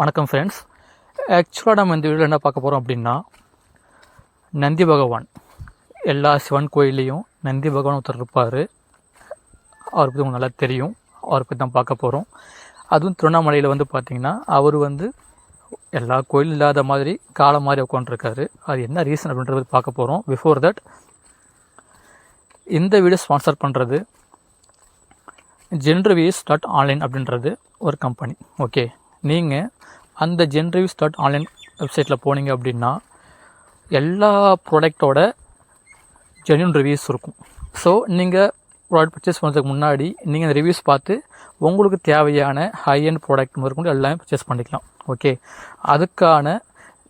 வணக்கம் ஃப்ரெண்ட்ஸ் ஆக்சுவலாக நம்ம இந்த வீடியோவில் என்ன பார்க்க போகிறோம் அப்படின்னா நந்தி பகவான். எல்லா சிவன் கோயில்லையும் நந்தி பகவான் ஒருத்தர் இருப்பார். அவரை பற்றி உங்களுக்கு நல்லா தெரியும். அவரை பற்றி தான் பார்க்க போகிறோம் அதுவும் திருவண்ணாமலையில் வந்து பார்த்திங்கன்னா அவர் வந்து எல்லா கோயிலும் இல்லாத மாதிரி காலம் மாதிரி உட்காந்துருக்காரு அது என்ன ரீசன் அப்படின்றது பார்க்க போகிறோம் பிஃபோர் தட் இந்த வீடியோ ஸ்பான்சர் பண்ணுறது ஜென்ரிவியூஸ் டாட் ஆன்லைன் அப்படின்றது ஒரு கம்பெனி ஓகே நீங்கள் அந்த ஜென்ரிவ்ஸ் டாட் ஆன்லைன் வெப்சைட்டில் போனீங்க அப்படின்னா எல்லா ப்ராடக்டோட ஜென்யூன் ரிவ்யூஸ் இருக்கும். ஸோ நீங்கள் ப்ராடக்ட் பர்ச்சேஸ் பண்ணுறதுக்கு முன்னாடி நீங்கள் அந்த ரிவ்யூஸ் பார்த்து உங்களுக்கு தேவையான ஹை அண்ட் ப்ராடக்ட் முதற்கொண்டு எல்லாமே பர்ச்சேஸ் பண்ணிக்கலாம். ஓகே அதுக்கான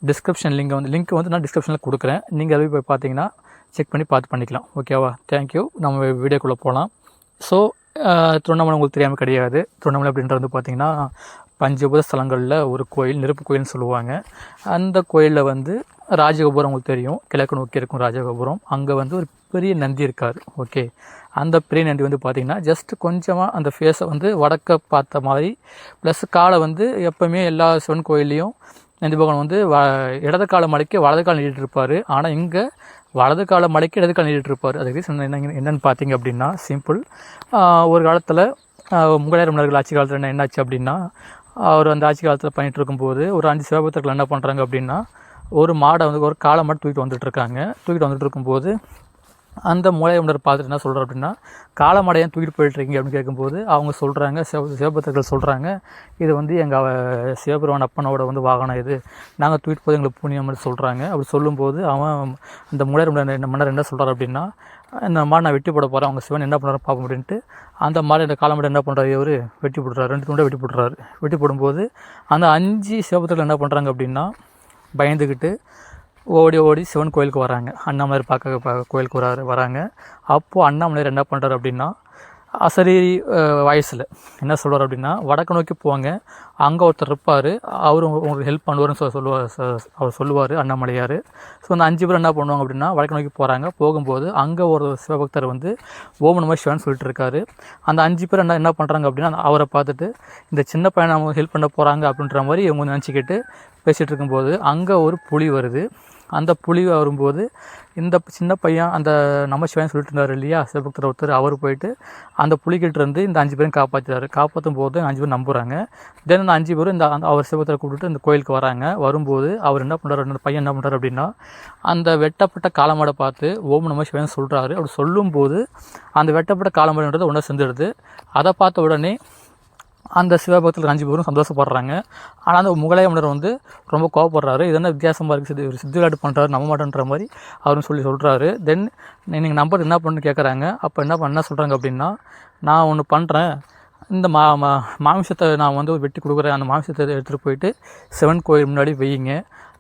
டிஸ்கிரிப்ஷன் லிங்க் வந்து லிங்க் வந்து நான் டிஸ்கிரிப்ஷனில் கொடுக்குறேன். நீங்கள் அதை போய் பார்த்தீங்கன்னா செக் பண்ணி பார்த்து பண்ணிக்கலாம். ஓகேவா தேங்க்யூ நம்ம வீடியோக்குள்ளே போகலாம் ஸோ திருவண்ணாமலை உங்களுக்கு தெரியாமல் கிடையாது. திருவண்ணாமலை அப்படின்றது வந்து பார்த்திங்கன்னா பஞ்சபூத ஸ்தலங்களில் ஒரு கோயில் நெருப்பு கோயில்னு சொல்லுவாங்க. அந்த கோயிலில் வந்து ராஜகோபுரம் உங்களுக்கு தெரியும். கிழக்கு நோக்கி இருக்கும் ராஜகோபுரம். அங்கே வந்து ஒரு பெரிய நந்தி இருக்கார். ஓகே. அந்த பெரிய நந்தி வந்து பார்த்திங்கன்னா ஜஸ்ட் கொஞ்சமாக அந்த ஃபேஸை வந்து வடக்க பார்த்த மாதிரி ப்ளஸ் காலை வந்து எப்போவுமே எல்லா சிவன் கோயில்லையும் நந்தி பகவான் வந்து வ இடது கால மலைக்கு வலது காலம் நீட்டிட்டு இருப்பார். ஆனால் இங்கே வலது கால மலைக்கு இடது காலம் நீட்டிட்டு இருப்பார். அதுக்கு ரீசன் என்ன என்னென்னு பார்த்தீங்க அப்படின்னா சிம்பிள் ஒரு காலத்தில் முகலாயர் மன்னர்கள் ஆட்சி காலத்தில் என்ன என்னாச்சு அப்படின்னா அவர் அந்த ஆட்சி காலத்தில் பண்ணிகிட்டு இருக்கும்போது ஒரு அஞ்சு சிவபக்தர்கள் என்ன பண்ணுறாங்க அப்படின்னா ஒரு மாடை வந்து ஒரு காலை மட்டும் தூக்கிட்டு வந்துட்டுருக்காங்க தூக்கிட்டு வந்துட்டு இருக்கும்போது அந்த மூளையமனர் பார்த்துட்டு என்ன சொல்கிறார் அப்படின்னா காலமடை தூக்கிட்டு போயிட்டுருக்கீங்க அப்படின்னு கேட்கும்போது அவங்க சொல்கிறாங்க சிவ சிவபக்தர்கள் சொல்கிறாங்க இது வந்து எங்கள் சிவபெருமான் அப்பனோட வந்து வாகனம் இது. நாங்கள் தூக்கிட்டு போது எங்களுக்கு புண்ணியம் மாதிரி சொல்கிறாங்க அப்படி சொல்லும்போது அவன் அந்த மூளையமனர் என்ன மன்னர் என்ன சொல்கிறார் அப்படின்னா இந்த மாதிரி நான் வெட்டி போட போகிறேன் அவங்க சிவன் என்ன பண்ணுறாரு பார்ப்போம் அப்படின்ட்டு அந்த மாதிரி இந்த காலமடை என்ன பண்ணுறாரு இவர் வெட்டி போடுறாரு ரெண்டு துண்டை வெட்டி போடுறாரு வெட்டி போடும்போது அந்த அஞ்சு சிவபக்தர்கள் என்ன பண்ணுறாங்க அப்படின்னா பயந்துக்கிட்டு ஓடி ஓடி சிவன் கோயிலுக்கு வராங்க. அண்ணாமலையார் பார்க்க கோயிலுக்கு வராரு வராங்க. அப்போது அண்ணாமலையார் என்ன பண்ணுறாரு அப்படின்னா அசரீரி வயசில் என்ன சொல்கிறார் அப்படின்னா வடக்கு நோக்கி போவாங்க. அங்கே ஒருத்தர் இருப்பார். அவர் உங்களுக்கு ஹெல்ப் பண்ணுவார்னு சொல்ல சொல்லுவார் அவர் சொல்லுவார் அண்ணாமலையார். ஸோ அந்த அஞ்சு பேர் என்ன பண்ணுவாங்க அப்படின்னா வடக்கு நோக்கி போகிறாங்க போகும்போது அங்கே ஒரு சிவபக்தர் வந்து ஓம் நம சிவன் சொல்லிட்டு இருக்காரு. அந்த அஞ்சு பேர் என்ன என்ன பண்ணுறாங்க அப்படின்னா அவரை பார்த்துட்டு இந்த சின்ன பையனை அவங்க ஹெல்ப் பண்ண போகிறாங்க அப்படின்ற மாதிரி இவங்க நினச்சிக்கிட்டு பேசிகிட்டு இருக்கும்போது அங்கே ஒரு புலி வருது. அந்த புலி வரும்போது இந்த சின்ன பையன் அந்த நம்ம சிவன் சொல்லிட்டு இருந்தார் இல்லையா சிவபக்தர் ஒருத்தர் அவர் போயிட்டு அந்த புலிகிட்ட இருந்து இந்த அஞ்சு பேரும் காப்பாற்றுறாரு காப்பாற்றும் போது அஞ்சு பேர் நம்புகிறாங்க தென் அந்த அஞ்சு பேரும் இந்த அந்த அவர் சிவபக்தரை கூப்பிட்டு இந்த கோயிலுக்கு வராங்க. வரும்போது அவர் என்ன பண்ணுறாரு அந்த பையன் என்ன பண்ணுறாரு அப்படின்னா அந்த வெட்டப்பட்ட காலமாடை பார்த்து ஓம் நம்ம சிவன் சொல்கிறாரு அப்படி சொல்லும்போது அந்த வெட்டப்பட்ட காலமாடுன்றது ஒன்று செஞ்சிடுது. அதை பார்த்த உடனே அந்த சிவபக்தர்கள் அஞ்சு பேரும் சந்தோஷப்படுறாங்க. ஆனால் அந்த முகலாய மன்னர் வந்து ரொம்ப கோவப்படுறாரு. இது என்ன வித்தியாசமாக இருக்குது சித்து ஒரு சித்து விளையாட்டு பண்ணுறாரு நம்ப மாட்டேன்ற மாதிரி அவரும் சொல்லி சொல்கிறாரு தென் நீங்கள் நம்பர் என்ன பண்ணுன்னு கேட்குறாங்க அப்போ என்ன பண்ண சொல்கிறாங்க அப்படின்னா நான் ஒன்று பண்ணுறேன் இந்த மா மா மாமிசத்தை நான் வந்து வெட்டி கொடுக்குறேன். அந்த மாமிசத்தை எடுத்துகிட்டு போயிட்டு சிவன் கோயில் முன்னாடி வையுங்க.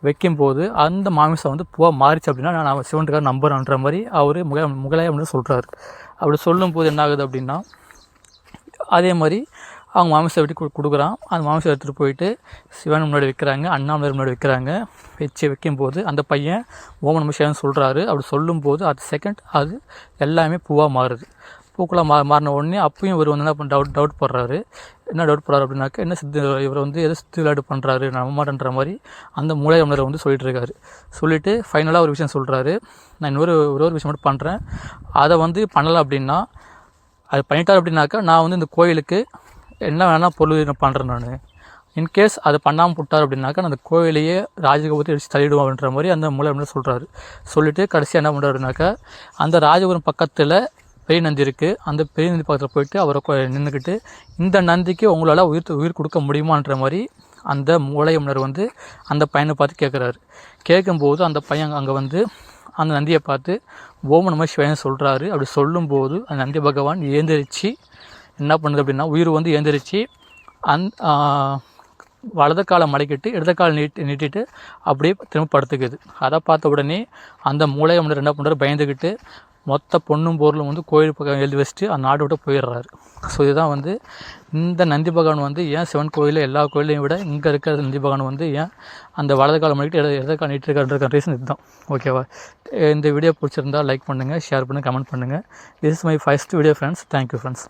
வைக்கும்போது அந்த மாமிசம் வந்து பூவா மாறிச்சு அப்படின்னா நான் சிவனுக்காக நம்புறேன்ற மாதிரி அவர் முக முகலாய மன்னர் சொல்கிறாரு அப்படி சொல்லும்போது என்ன ஆகுது அப்படின்னா அதே மாதிரி அவங்க மாமிசை வெட்டி கொடுக்குறான். அந்த மாமிசை எடுத்துகிட்டு போயிட்டு சிவன் முன்னாடி வைக்கிறாங்க அண்ணாமலையர் முன்னாடி வைக்கிறாங்க. வச்சு வைக்கும்போது அந்த பையன் ஓமன் நம சொல்கிறாரு அப்படி சொல்லும்போது அது செகண்ட் அது எல்லாமே பூவாக மாறுது. பூக்களாக மா மாறின உடனே அப்பயும் இவர் வந்து என்ன டவுட் டவுட் போடுறாரு. என்ன டவுட் போடுறாரு அப்படின்னாக்கா என்ன சித்து இவர் வந்து எது சித்து விளையாட்டு பண்ணுறாரு நம்ப மாட்டேன்ற மாதிரி அந்த மூளை உணரை வந்து சொல்லிட்டு இருக்காரு. சொல்லிவிட்டு ஃபைனலாக ஒரு விஷயம் சொல்கிறாரு நான் இன்னொரு ஒரு ஒரு விஷயம் மட்டும் பண்ணுறேன் அதை வந்து பண்ணலை அப்படின்னா அது பண்ணிட்டார் அப்படின்னாக்கா நான் வந்து இந்த கோயிலுக்கு என்ன வேணால் பொருள் நான் பண்ணுறேன் நான். இன்கேஸ் அதை பண்ணாமல் விட்டார் அப்படின்னாக்கா அந்த கோவிலையே ராஜகோபுரத்தை அடித்து தள்ளிடுவோம் அப்படின்ற மாதிரி அந்த மூலம் அப்படின்னு சொல்கிறாரு சொல்லிவிட்டு கடைசியாக என்ன பண்ணுறாருனாக்கா அந்த ராஜபுரம் பக்கத்தில் பெரிய நந்தி இருக்குது அந்த பெரிய நந்தி பக்கத்தில் போயிட்டு அவரை நின்றுக்கிட்டு இந்த நந்திக்கு உங்களால் உயிர் உயிர் கொடுக்க முடியுமான்ற மாதிரி அந்த மூளையம்னர் வந்து அந்த பையனை பார்த்து கேட்குறாரு கேட்கும்போது அந்த பையன் அங்கே வந்து அந்த நந்தியை பார்த்து ஓம நம சிவன் சொல்கிறாரு அப்படி சொல்லும்போது அந்த நந்தி பகவான் ஏந்திரிச்சு என்ன பண்ணுது அப்படின்னா உயிர் வந்து எழுந்திரிச்சு அந் வலது காலை மடக்கிட்டு இடது காலை நீட்டி நீட்டிட்டு அப்படியே திரும்ப படுத்துக்குது. அதை பார்த்த உடனே அந்த மூளையை வந்து என்ன பண்ணுறாரு பயந்துக்கிட்டு மொத்த பொண்ணும் பொருளும் வந்து கோயில் பக்கம் எழுதி வச்சுட்டு அந்த நாடு விட்டு போயிடுறாரு. ஸோ இதுதான் வந்து இந்த நந்தி பகவான் வந்து ஏன் சிவன் கோயிலில் எல்லா கோயிலையும் விட இங்கே இருக்கிற நந்தி பகவான் வந்து ஏன் அந்த வலது காலம் மணிக்கு இடது இடது காலம் ரீசன் இதுதான். ஓகேவா இந்த வீடியோ பிடிச்சிருந்தா லைக் பண்ணுங்கள் ஷேர் பண்ணுங்கள் கமெண்ட் பண்ணுங்கள் this is my first video friends thank you friends